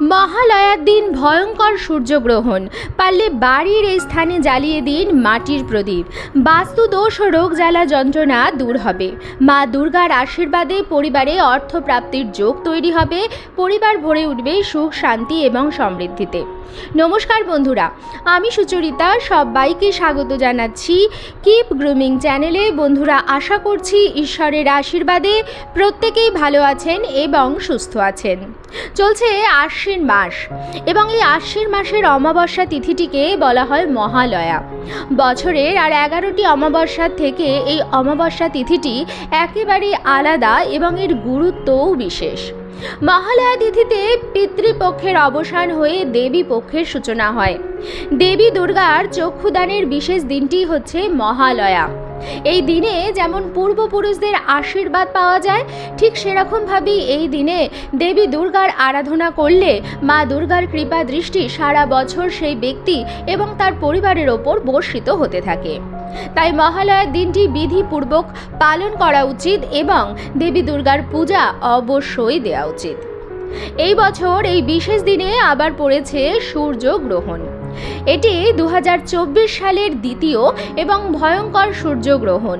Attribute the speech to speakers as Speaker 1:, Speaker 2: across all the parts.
Speaker 1: মহালয়ার দিন ভয়ঙ্কর সূর্যগ্রহণ। পারলে বাড়ির এই স্থানে জ্বালিয়ে দিন মাটির প্রদীপ। বাস্তু দোষ ও রোগ জ্বালা যন্ত্রণা দূর হবে। মা দুর্গার আশীর্বাদে পরিবারে অর্থপ্রাপ্তির যোগ তৈরি হবে। পরিবার ভরে উঠবে সুখ, শান্তি এবং সমৃদ্ধিতে। নমস্কার বন্ধুরা, আমি সুচরিতা, সবাইকে স্বাগত জানাচ্ছি কিপ গ্রুমিং চ্যানেলে। বন্ধুরা, আশা করছি ঈশ্বরের আশীর্বাদে প্রত্যেকেই ভালো আছেন এবং সুস্থ আছেন। চলছে আশ্বিন মাস এবং এই আশ্বিন মাসের অমাবস্যা তিথিটিকে বলা হয় মহালয়া। বছরের আর এগারোটি অমাবস্যার থেকে এই অমাবস্যা তিথিটি একেবারে আলাদা এবং এর গুরুত্বও বিশেষ। মহালয়া তিথিতে পিতৃপক্ষের অবসান হয়ে দেবী পক্ষের সূচনা হয়। দেবী দুর্গার চক্ষুদানের বিশেষ দিনটি হচ্ছে মহালয়া। এই দিনে যেমন পূর্বপুরুষদের আশীর্বাদ পাওয়া যায়, ঠিক সেরকমভাবেই এই দিনে দেবী দুর্গার আরাধনা করলে মা দুর্গার কৃপা দৃষ্টি সারা বছর সেই ব্যক্তি এবং তার পরিবারের ওপর বর্ষিত হতে থাকে। তাই মহালয়ার দিনটি বিধিপূর্বক পালন করা উচিত এবং দেবী দুর্গার পূজা অবশ্যই দেওয়া উচিত। এই বছর এই বিশেষ দিনে আবার পড়েছে সূর্য গ্রহণ। এটি দু হাজার চব্বিশ সালের দ্বিতীয় এবং ভয়ঙ্কর সূর্যগ্রহণ।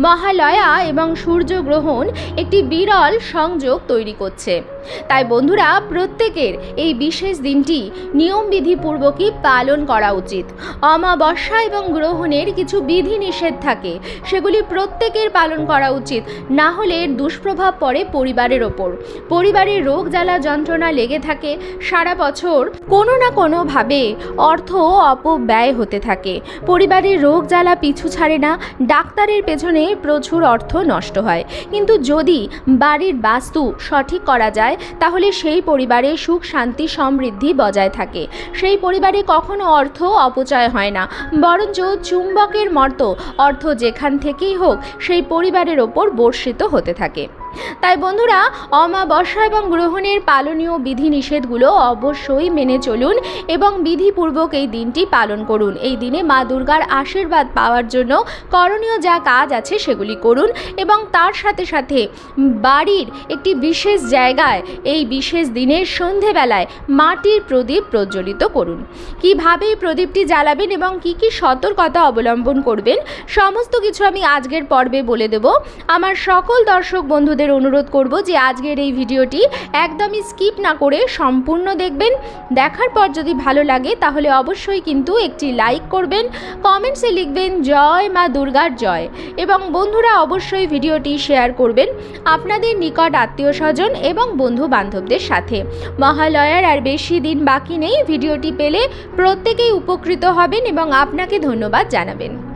Speaker 1: মহালয়া এবং সূর্যগ্রহণ একটি বিরল সংযোগ তৈরি করছে। তাই বন্ধুরা, প্রত্যেকের এই বিশেষ দিনটি নিয়মবিধিপূর্বকই পালন করা উচিত। অমাবস্যা এবং গ্রহণের কিছু বিধি নিষেধ থাকে, সেগুলি প্রত্যেকের পালন করা উচিত। না হলে দুষ্প্রভাব পড়ে পরিবারের ওপর। পরিবারের রোগ জ্বালা যন্ত্রণা লেগে থাকে। সারা বছর কোনো না কোনোভাবে অর্থ অপব্যয় হতে থাকে। পরিবারের রোগ জ্বালা পিছু ছাড়ে না, ডাক্তারের পেছনে প্রচুর অর্থ নষ্ট হয়। কিন্তু যদি বাড়ির বাস্তু সঠিক করা যায়, তাহলে সেই পরিবারে সুখ, শান্তি, সমৃদ্ধি বজায় থাকে। সেই পরিবারে কখনো অর্থ অপচয় হয় না। বরঞ্চ চুম্বকের মতো অর্থ যেখান থেকেই হোক, সেই পরিবারের ওপর বর্ষিত হতে থাকে। তাই বন্ধুরা, অমাবস্যা এবং গ্রহণের পালনীয় বিধিনিষেধগুলো অবশ্যই মেনে চলুন এবং বিধিপূর্বক এই দিনটি পালন করুন। এই দিনে মা দুর্গার আশীর্বাদ পাওয়ার জন্য করণীয় যা কাজ আছে সেগুলি করুন এবং তার সাথে সাথে বাড়ির একটি বিশেষ জায়গায় এই বিশেষ দিনের সন্ধেবেলায় মাটির প্রদীপ প্রজ্বলিত করুন। কীভাবে এই প্রদীপটি জ্বালাবেন এবং কি কি সতর্কতা অবলম্বন করবেন, সমস্ত কিছু আমি আজকের পর্বে বলে দেব। আমার সকল দর্শক বন্ধুদের অনুরোধ করব যে আজকের এই ভিডিওটি একদমই স্কিপ না করে সম্পূর্ণ দেখবেন। দেখার পর যদি ভালো লাগে তাহলে অবশ্যই কিন্তু একটি লাইক করবেন, কমেন্টসে লিখবেন, জয় মা দুর্গার জয়। এবং বন্ধুরা অবশ্যই ভিডিওটি শেয়ার করবেন আপনাদের নিকট আত্মীয় স্বজন এবং বন্ধু বান্ধবদের সাথে। মহালয়ার আর বেশি দিন বাকি নেই, ভিডিওটি পেলে প্রত্যেকেই উপকৃত হবেন এবং আপনাকে ধন্যবাদ জানাবেন।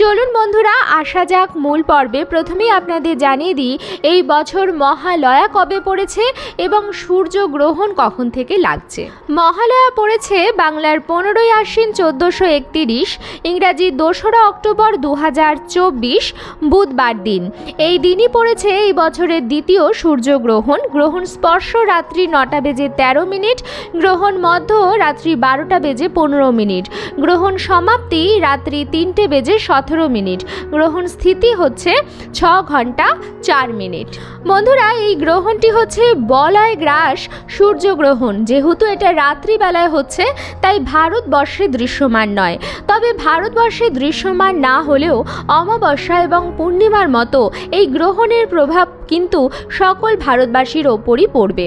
Speaker 1: চলুন বন্ধুরা, আসা যাক মূল পর্বে। প্রথমেই আপনাদের জানিয়ে দিই, এই বছর মহালয়া কবে পড়েছে এবং সূর্য গ্রহণ কখন থেকে লাগছে? মহালয়া পড়েছে বাংলার পনেরোই আশ্বিন চোদ্দোশো একতিরিশ, ইংরাজি দোসরা অক্টোবর দু হাজার চব্বিশ, বুধবার দিন। এই দিনই পড়েছে এই বছরের দ্বিতীয় সূর্যগ্রহণ গ্রহণ। স্পর্শ রাত্রি নটা বেজে তেরো মিনিট, গ্রহণ মধ্য রাত্রি বারোটা বেজে পনেরো মিনিট। গ্রহণ সমাপ্তি রাত্রি তিনটে বেজে সতেরো মিনিট। গ্রহণ স্থিতি হচ্ছে ছ ঘণ্টা চার মিনিট। বন্ধুরা, এই গ্রহণটি হচ্ছে বলয় গ্রাস সূর্যগ্রহণ। যেহেতু এটা রাত্রিবেলায় হচ্ছে, তাই ভারতবর্ষে দৃশ্যমান নয়। তবে ভারতবর্ষে দৃশ্যমান না হলেও অমাবস্যা এবং পূর্ণিমার মতো এই গ্রহণের প্রভাব কিন্তু সকল ভারতবাসীর ওপরই পড়বে।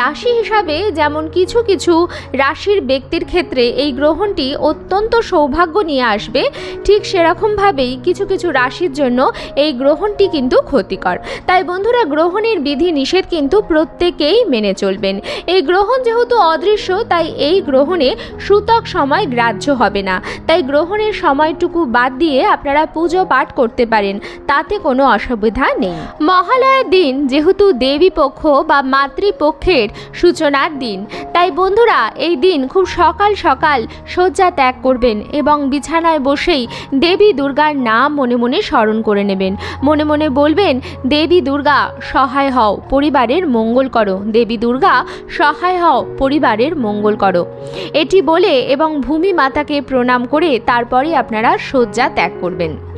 Speaker 1: রাশি হিসাবে যেমন কিছু কিছু রাশির ব্যক্তির ক্ষেত্রে এই গ্রহণটি অত্যন্ত সৌভাগ্য নিয়ে আসবে, ঠিক সেরকমভাবেই কিছু কিছু রাশির জন্য এই গ্রহণটি কিন্তু ক্ষতিকর। তাই বন্ধুরা, গ্রহণের বিধি নিষেধ কিন্তু প্রত্যেকেই মেনে চলবেন। এই গ্রহণ যেহেতু অদৃশ্য, তাই এই গ্রহণে সূতক সময় গ্রাহ্য হবে না। তাই গ্রহণের সময়টুকু বাদ দিয়ে আপনারা পুজো পাঠ করতে পারেন, তাতে কোনো অসুবিধা নেই। মহালয়ার দিন যেহেতু দেবী পক্ষ বা মাতৃপক্ষের সূচনার দিন, তাই বন্ধুরা এই দিন খুব সকাল সকাল শয্যা ত্যাগ করবেন এবং বিছানায় বসেই দেবী দুর্গার নাম মনে মনে স্মরণ করে নেবেন। মনে মনে বলবেন, দেবী দুর্গা, সহায় হও, পরিবারের মঙ্গল করো। দেবী দুর্গা, সহায় হও, পরিবারের মঙ্গল করো। এটি বলে এবং ভূমি মাতাকে প্রণাম করে তারপরে আপনারা শয্যা ত্যাগ করবেন।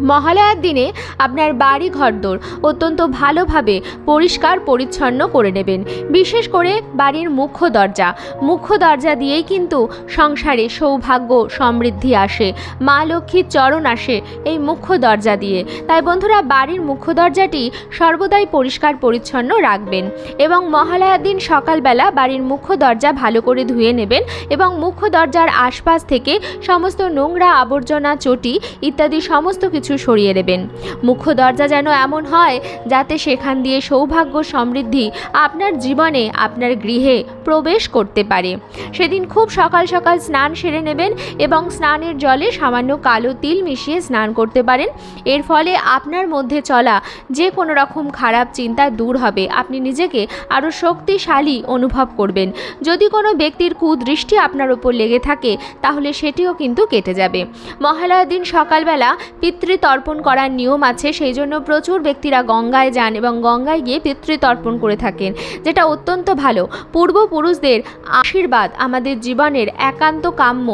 Speaker 1: মহালয়ার দিনে আপনার বাড়ি ঘরদোর অত্যন্ত ভালোভাবে পরিষ্কার পরিচ্ছন্ন করে নেবেন। বিশেষ করে বাড়ির মুখ্য দরজা। মুখ্য দরজা দিয়েই কিন্তু সংসারে সৌভাগ্য সমৃদ্ধি আসে, মা লক্ষ্মীর চরণ আসে এই মুখ্য দরজা দিয়ে। তাই বন্ধুরা, বাড়ির মুখ্য দরজাটি সর্বদাই পরিষ্কার পরিচ্ছন্ন রাখবেন এবং মহালয়ার দিন সকালবেলা বাড়ির মুখ্য দরজা ভালো করে ধুয়ে নেবেন এবং মুখ্য দরজার আশপাশ থেকে সমস্ত নোংরা আবর্জনা, চটি ইত্যাদি সমস্ত কিছু সরিয়ে দেবেন। মুখ্য দরজা যেন এমন হয় যাতে সেখান দিয়ে সৌভাগ্য সমৃদ্ধি আপনার জীবনে, আপনার গৃহে প্রবেশ করতে পারে। সেদিন খুব সকাল সকাল স্নান সেরে নেবেন এবং স্নানের জলে সামান্য কালো তিল মিশিয়ে স্নান করতে পারেন। এর ফলে আপনার মধ্যে চলা যে কোনো রকম খারাপ চিন্তা দূর হবে। আপনি নিজেকে আরও শক্তিশালী অনুভব করবেন। যদি কোনো ব্যক্তির কুদৃষ্টি আপনার উপর লেগে থাকে, তাহলে সেটিও কিন্তু কেটে যাবে। মহালয়ার দিন সকালবেলা পিতৃতর্পণ করার নিয়ম আছে, সেই জন্য প্রচুর ব্যক্তিরা গঙ্গায় যান এবং গঙ্গায় গিয়ে পিতৃতর্পণ করে থাকেন, যেটা অত্যন্ত ভালো। পূর্বপুরুষদের আশীর্বাদ আমাদের জীবনের একান্ত কাম্য।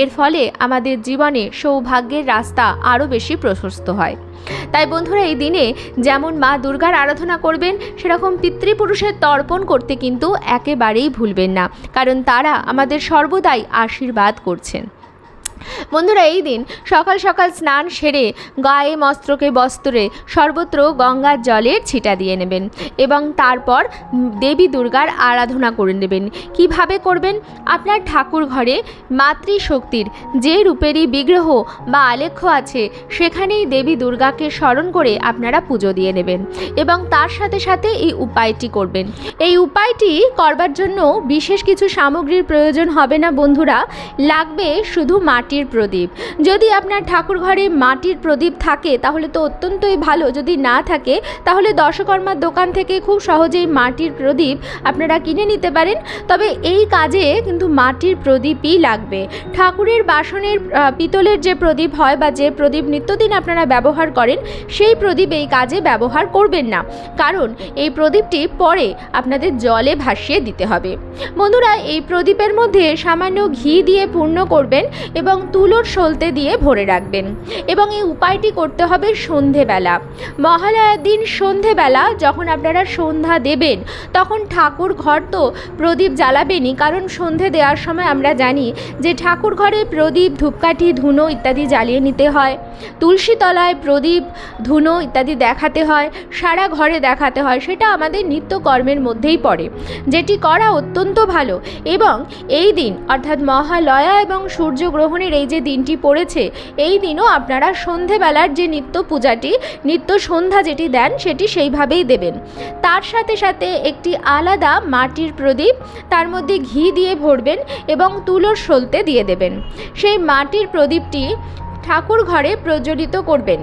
Speaker 1: এর ফলে আমাদের জীবনে সৌভাগ্যের রাস্তা আরও বেশি প্রশস্ত হয়। তাই বন্ধুরা, এই দিনে যেমন মা দুর্গার আরাধনা করবেন, সেরকম পিতৃপুরুষের তর্পণ করতে কিন্তু একেবারেই ভুলবেন না, কারণ তারা আমাদের সর্বদাই আশীর্বাদ করছেন। বন্ধুরা, এই দিন সকাল সকাল স্নান সেরে গায়ে মস্ত্রকে বস্ত্রে সর্বত্র গঙ্গার জলের ছিটা দিয়ে নেবেন এবং তারপর দেবী দুর্গার আরাধনা করে নেবেন। কীভাবে করবেন? আপনার ঠাকুর ঘরে মাতৃশক্তির যে রূপেরই বিগ্রহ বা আলেখ্য আছে, সেখানেই দেবী দুর্গাকে স্মরণ করে আপনারা পুজো দিয়ে নেবেন এবং তার সাথে সাথে এই উপায়টি করবেন। এই উপায়টি করবার জন্য বিশেষ কিছু সামগ্রীর প্রয়োজন হবে না বন্ধুরা। লাগবে শুধু মাটির প্রদীপ। যদি আপনার ঠাকুর ঘরে মাটির প্রদীপ থাকে, তাহলে তো অত্যন্তই ভালো। যদি না থাকে, তাহলে দশকর্মার দোকান থেকে খুব সহজেই মাটির প্রদীপ আপনারা কিনে নিতে পারেন। তবে এই কাজে কিন্তু মাটির প্রদীপই লাগবে। ঠাকুরের বাসনের পিতলের যে প্রদীপ হয় বা যে প্রদীপ নিত্যদিন আপনারা ব্যবহার করেন, সেই প্রদীপ এই কাজে ব্যবহার করবেন না। কারণ এই প্রদীপটি পরে আপনাদের জলে ভাসিয়ে দিতে হবে। বন্ধুরা, এই প্রদীপের মধ্যে সামান্য ঘি দিয়ে পূর্ণ করবেন এবং তুলোর সলতে দিয়ে ভরে রাখবেন। এবং এই উপায়টি করতে হবে সন্ধেবেলা। মহালয়ার দিন সন্ধেবেলা যখন আপনারা সন্ধ্যা দেবেন, তখন ঠাকুর ঘর তো প্রদীপ জ্বালাবেনই, কারণ সন্ধে দেওয়ার সময় আমরা জানি যে ঠাকুর ঘরে প্রদীপ, ধূপকাঠি, ধুনো ইত্যাদি জ্বালিয়ে নিতে হয়। তুলসী তলায় প্রদীপ, ধুনো ইত্যাদি দেখাতে হয়, সারা ঘরে দেখাতে হয়, সেটা আমাদের নিত্যকর্মের মধ্যেই পড়ে। যেটি করা অত্যন্ত ভালো এবং এই দিন অর্থাৎ মহালয়া এবং সূর্যগ্রহণের এই যে দিনটি পড়েছে, এই দিনও আপনারা সন্ধেবেলার যে নিত্য পূজাটি, নিত্য সন্ধ্যা যেটি দেন, সেটি সেইভাবেই দেবেন। তার সাথে সাথে একটি আলাদা মাটির প্রদীপ, তার মধ্যে ঘি দিয়ে ভরবেন এবং তুলোর সলতে দিয়ে দেবেন। সেই মাটির প্রদীপটি ঠাকুর ঘরে প্রজ্বলিত করবেন।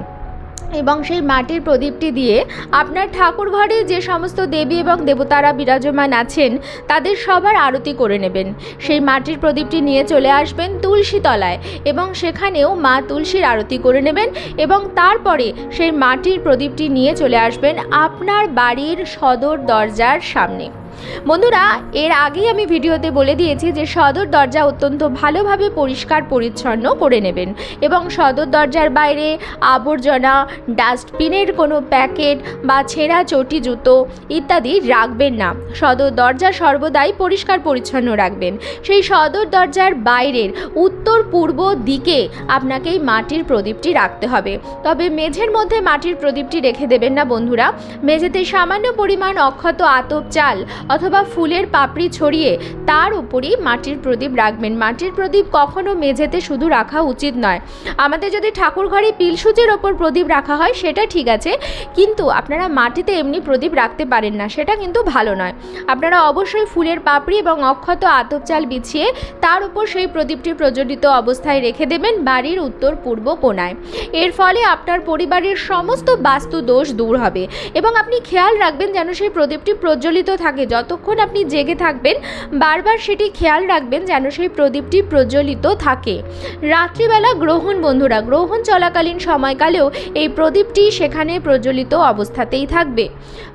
Speaker 1: এবং সেই মাটির প্রদীপটি দিয়ে আপনার ঠাকুর ঘরে যে সমস্ত দেবী এবং দেবতারা বিরাজমান আছেন, তাদের সবার আরতি করে নেবেন। সেই মাটির প্রদীপটি নিয়ে চলে আসবেন তুলসী তলায় এবং সেখানেও মা তুলসীর আরতি করে নেবেন এবং তারপরে সেই মাটির প্রদীপটি নিয়ে চলে আসবেন আপনার বাড়ির সদর দরজার সামনে। বন্ধুরা, এর আগেই আমি ভিডিওতে বলে দিয়েছি যে সদর দরজা অত্যন্ত ভালোভাবে পরিষ্কার পরিচ্ছন্ন করে নেবেন এবং সদর দরজার বাইরে আবর্জনা, ডাস্টবিনের কোনো প্যাকেট বা ছেঁড়া চটি, জুতো ইত্যাদি রাখবেন না। সদর দরজা সর্বদাই পরিষ্কার পরিচ্ছন্ন রাখবেন। সেই সদর দরজার বাইরের উত্তর পূর্ব দিকে আপনাকে মাটির প্রদীপটি রাখতে হবে। তবে মেঝের মধ্যে মাটির প্রদীপটি রেখে দেবেন না বন্ধুরা। মেঝেতে সামান্য পরিমাণ অক্ষত আতপ চাল অথবা ফুলের পাপড়ি ছড়িয়ে তার উপরই মাটির প্রদীপ রাখবেন। মাটির প্রদীপ কখনো মেঝেতে শুধু রাখা উচিত নয়। আমাদের যদি ঠাকুর ঘরে পিলসুচির ওপর প্রদীপ রাখা হয়, সেটা ঠিক আছে, কিন্তু আপনারা মাটিতে এমনি প্রদীপ রাখতে পারেন না, সেটা কিন্তু ভালো নয়। আপনারা অবশ্যই ফুলের পাপড়ি এবং অক্ষত আতপ চাল বিছিয়ে তার উপর সেই প্রদীপটি প্রজ্বলিত অবস্থায় রেখে দেবেন বাড়ির উত্তর পূর্ব কোণায়। এর ফলে আপনার পরিবারের সমস্ত বাস্তু দোষ দূর হবে এবং আপনি খেয়াল রাখবেন যেন সেই প্রদীপটি প্রজ্বলিত থাকে যতক্ষণ আপনি জেগে থাকবেন, বারবার সেটি খেয়াল রাখবেন যেন সেই প্রদীপটি প্রজ্বলিত থাকে। রাত্রিবেলা গ্রহণ বন্ধুরা, গ্রহণ চলাকালীন সময়কালেও এই প্রদীপটি সেখানে প্রজ্বলিত অবস্থাতেই থাকবে।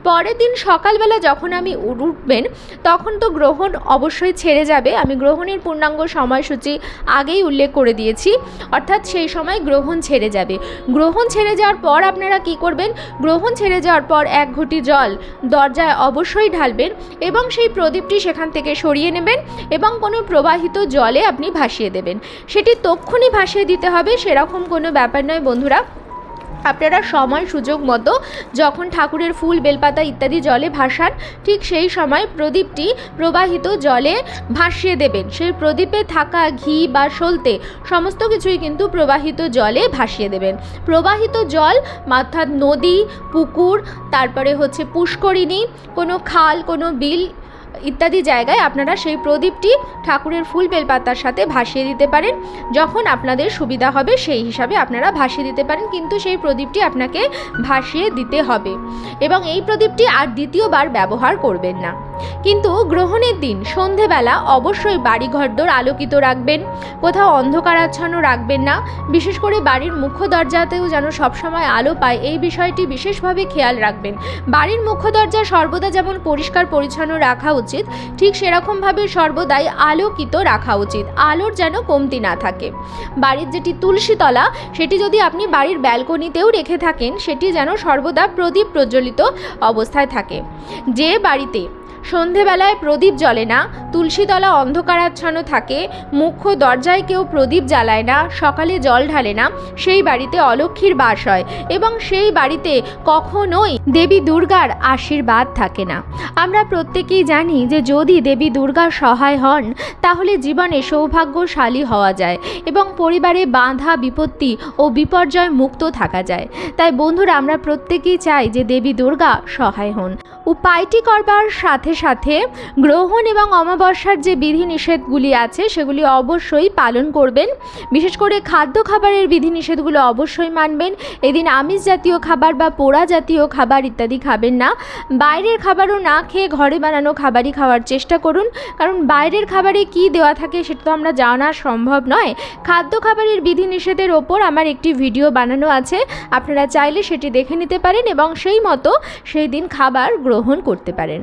Speaker 1: পরের দিন সকালবেলা যখন আমি উঠবেন, তখন তো গ্রহণ অবশ্যই ছেড়ে যাবে। আমি গ্রহণের পূর্ণাঙ্গ সময়সূচি আগেই উল্লেখ করে দিয়েছি। অর্থাৎ সেই সময় গ্রহণ ছেড়ে যাবে। গ্রহণ ছেড়ে যাওয়ার পর আপনারা কি করবেন? গ্রহণ ছেড়ে যাওয়ার পর এক ঘটি জল দরজায় অবশ্যই ঢালবেন। এবং সেই প্রদীপটি সেখান থেকে সরিয়ে নেবেন এবং কোনো প্রবাহিত জলে আপনি ভাসিয়ে দেবেন। সেটি তক্ষুনি ভাসিয়ে দিতে হবে, সেরকম কোনো ব্যাপার নয় বন্ধুরা। আপনারা সময়, সুযোগ মতো যখন ঠাকুরের ফুল, বেলপাতা ইত্যাদি জলে ভাসান, ঠিক সেই সময় প্রদীপটি প্রবাহিত জলে ভাসিয়ে দেবেন। সেই প্রদীপে থাকা ঘি বা সলতে সমস্ত কিছুই কিন্তু প্রবাহিত জলে ভাসিয়ে দেবেন। প্রবাহিত জল অর্থাৎ নদী, পুকুর, তারপরে হচ্ছে পুষ্করিণী, কোনো খাল, কোনো বিল ইত্যাদি জায়গায় আপনারা সেই প্রদীপটি ঠাকুরের ফুল বেলপাতার সাথে ভাসিয়ে দিতে পারেন। যখন আপনাদের সুবিধা হবে সেই হিসাবে আপনারা ভাসিয়ে দিতে পারেন, কিন্তু সেই প্রদীপটি আপনাকে ভাসিয়ে দিতে হবে। এবং এই প্রদীপটি আর দ্বিতীয়বার ব্যবহার করবেন না। কিন্তু গ্রহণের দিন, সন্ধেবেলা অবশ্যই বাড়ি ঘরদোর আলোকিত রাখবেন, কোথাও অন্ধকারাচ্ছন্ন রাখবেন না। বিশেষ করে বাড়ির মুখ্য দরজাতেও যেন সবসময় আলো পায়, এই বিষয়টি বিশেষভাবে খেয়াল রাখবেন। বাড়ির মুখ্য দরজা সর্বদা যেমন পরিষ্কার পরিচ্ছন্ন রাখা উচিত। ঠিক সেরকমভাবে সর্বদাই আলোকিত রাখা উচিত। আলোর যেন কমতি না থাকে। বাড়ির যেটি তুলসী তলা, সেটি যদি আপনি বাড়ির ব্যালকনিতেও রেখে থাকেন, সেটি যেন সর্বদা প্রদীপ প্রজ্বলিত অবস্থায় থাকে। যে বাড়িতে সন্ধেবেলায় প্রদীপ জ্বলে না তুলসীতলা অন্ধকারাচ্ছন্ন থাকে, মুখ্য দরজায় কেউ প্রদীপ জ্বালায় না, সকালে জল ঢালে না, সেই বাড়িতে অলক্ষীর বাস হয় এবং সেই বাড়িতে কখনোই দেবী দুর্গার আশীর্বাদ থাকে না। আমরা প্রত্যেকেই জানি যে যদি দেবী দুর্গার সহায় হন, তাহলে জীবনে সৌভাগ্যশালী হওয়া যায় এবং পরিবারে বাঁধা, বিপত্তি ও বিপর্যয় মুক্ত থাকা যায়। তাই বন্ধুরা, আমরা প্রত্যেকেই চাই যে দেবী দুর্গা সহায় হন। উপায়টি করবার সাথে সাথে গ্রহণ এবং অমাবস্যার যে বিধিনিষেধগুলি আছে, সেগুলি অবশ্যই পালন করবেন। বিশেষ করে খাদ্য খাবারের বিধিনিষেধগুলো অবশ্যই মানবেন। এদিন আমিষ জাতীয় খাবার বা পোড়া জাতীয় খাবার ইত্যাদি খাবেন না। বাইরের খাবারও না খেয়ে ঘরে বানানো খাবারই খাওয়ার চেষ্টা করুন। কারণ বাইরের খাবারে কি দেওয়া থাকে সেটা তো আমরা জানা সম্ভব নয়। খাদ্য খাবারের বিধিনিষেধের ওপর আমার একটি ভিডিও বানানো আছে। আপনারা চাইলে সেটি দেখে নিতে পারেন এবং সেই মতো সেই দিন খাবার গ্রহণ করতে পারেন।